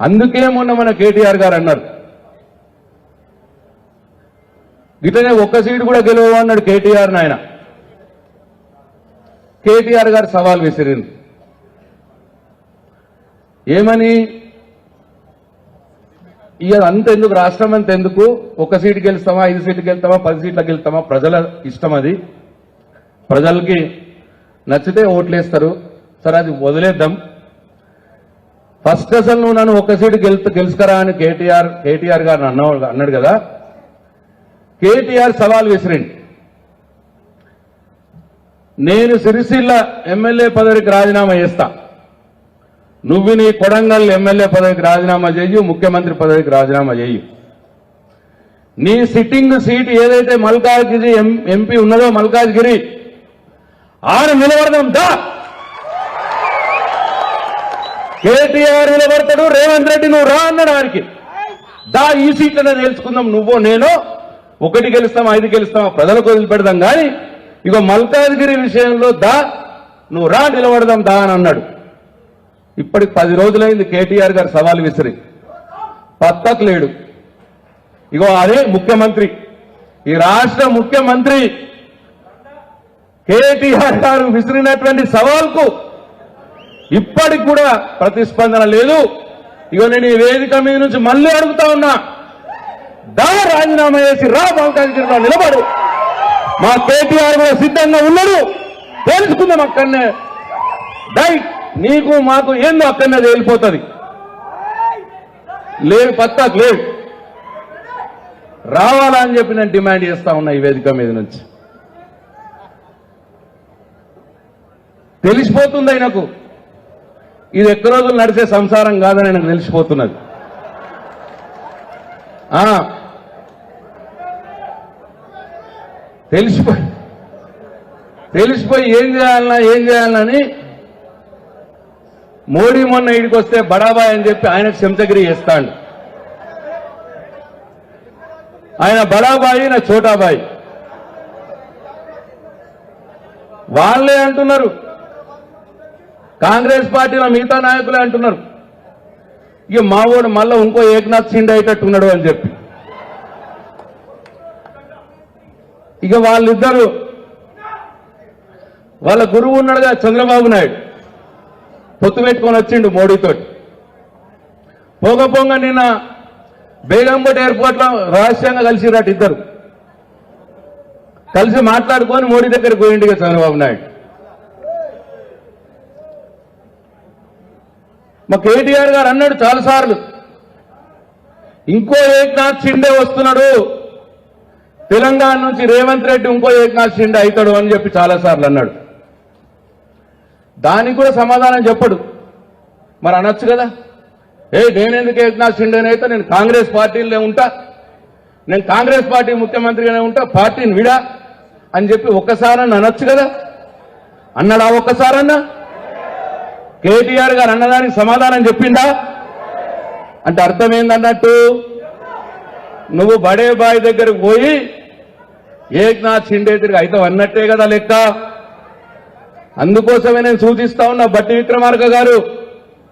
అందుకే మొన్న మన కేటీఆర్ గారు అన్నారు. ఇతనే ఒక్క సీటు కూడా గెలవవు అన్నాడు కేటీఆర్ నాయన. కేటీఆర్ గారు సవాల్ విసిరింది. ఏమని? ఇక అంత ఎందుకు? రాష్ట్రం అంత ఎందుకు? ఒక సీటు గెలుస్తామా ఐదు సీట్లు గెలుస్తామా పది సీట్లకు గెలుతామా ప్రజల ఇష్టం అది. ప్రజలకి నచ్చితే ఓట్లేస్తారు. సరే అది వదిలేద్దాం. ఫస్ట్ అసలు నువ్వు నన్ను ఒక సీటు గెలు గెలుచుకరా అని కేటీఆర్ కేటీఆర్ గారు అన్న అన్నాడు కదా? కేటీఆర్ సవాల్ విసిరిండి. నేను సిరిసిల్ల ఎమ్మెల్యే పదవికి రాజీనామా చేస్తా. నువ్వు నీ కొడంగల్ ఎమ్మెల్యే పదవికి రాజీనామా చేయు ముఖ్యమంత్రి పదవికి రాజీనామా చేయు నీ సిట్టింగ్ సీట్ ఏదైతే మల్కాజ్గిరి ఎం- ఎంపీ ఉన్నదో మల్కాజ్గిరి ఆరు నిలబడదాం దా! కేటీఆర్ నిలబడతాడు రేవంత్ రెడ్డి నువ్వు రా అన్నాడు వారికి దా ఈ సీట్లనే తెలుసుకుందాం నువ్వో నేను. ఒకటి గెలుస్తాం ఐదు గెలుస్తాం ప్రజలకు వదిలిపెడదాం కానీ ఇగో మల్కాజ్గిరి విషయంలో దా నువ్వు రా నిలబడదాం దా అని అన్నాడు. ఇప్పటికి పది రోజులైంది కేటీఆర్ గారు సవాల్ విసిరి. పత్తకు లేడు ఇగో అదే ముఖ్యమంత్రి. ఈ రాష్ట్ర ముఖ్యమంత్రి కేటీఆర్ గారు విసిరినటువంటి సవాల్కు ఇప్పటికి కూడా ప్రతిస్పందన లేదు. ఇగో నేను ఈ వేదిక మీద నుంచి మళ్ళీ అడుగుతా ఉన్నా. దా రాజీనామా చేసి రా మల్కాజ్గిరిలో నిలబడు. మా కేటీఆర్ కూడా సిద్ధంగా ఉన్నాడు. తెలుసుకుందాం అక్కడనే. డై నీకు మాకు ఏందో అక్కడనే తేలిపోతుంది. లేదు పత్తాకు లేదు రావాలా అని చెప్పి నేను డిమాండ్ చేస్తా ఉన్నా ఈ వేదిక మీద నుంచి. తెలిసిపోతుంది ఆయనకు. ఇది ఎక్క రోజులు నడిచే సంసారం కాదని ఆయనకు తెలిసిపోతున్నది. ఆ, తెలిసిపోయి తెలిసిపోయి ఏం చేయాలన్నా ఏం చేయాలని మోడీ మొన్న ఇడికి వస్తే బడాబాయ్ అని చెప్పి ఆయనకు చెంచగిరి చేస్తాడు. ఆయన బడాబాయి నా చోటాబాయి. వాళ్ళే అంటున్నారు. కాంగ్రెస్ పార్టీలో మిగతా నాయకులే అంటున్నారు. ఇక మావోడు మళ్ళీ ఇంకో ఏకనాథ్ సిండ్ అయ్యేటట్టున్నాడు అని చెప్పి. ఇక వాళ్ళిద్దరు వాళ్ళ గురువు ఉన్నాడుగా చంద్రబాబు నాయుడు. పొత్తు పెట్టుకొని వచ్చిండు మోడీతోటి. పోగ పొంగ నిన్న బేగంపేట ఎయిర్పోర్ట్లో రహస్యంగా కలిసిరట ఇద్దరు. కలిసి మాట్లాడుకొని మోడీ దగ్గరికి పోయిండు చంద్రబాబు నాయుడు. మా కేటీఆర్ గారు అన్నాడు చాలాసార్లు. ఇంకో ఏక్నాథ్ షిండే వస్తున్నాడు. తెలంగాణ నుంచి రేవంత్ రెడ్డి ఇంకో ఏక్నాథ్ షిండే అవుతాడు అని చెప్పి చాలాసార్లు అన్నాడు. దానికి కూడా సమాధానం చెప్పడు. మరి అనొచ్చు కదా? ఏ నేనెందుకు ఏక్నాథ్ షిండేని అయితే నేను కాంగ్రెస్ పార్టీలోనే ఉంటా. నేను కాంగ్రెస్ పార్టీ ముఖ్యమంత్రిగానే ఉంటా పార్టీని విడా అని చెప్పి ఒక్కసారన్నా అనొచ్చు కదా? అన్నాడా ఒక్కసారన్నా కేటీఆర్ గారు అన్నదానికి సమాధానం చెప్పిందా? అంటే అర్థం ఏందన్నట్టు నువ్వు బడే బాయ్ దగ్గరకు పోయి ఏక్నాథ్ షిండే తిరిగి అయితే అన్నట్టే కదా లెక్క. అందుకోసమే నేను సూచిస్తా ఉన్నా బట్టి విక్రమార్క గారు.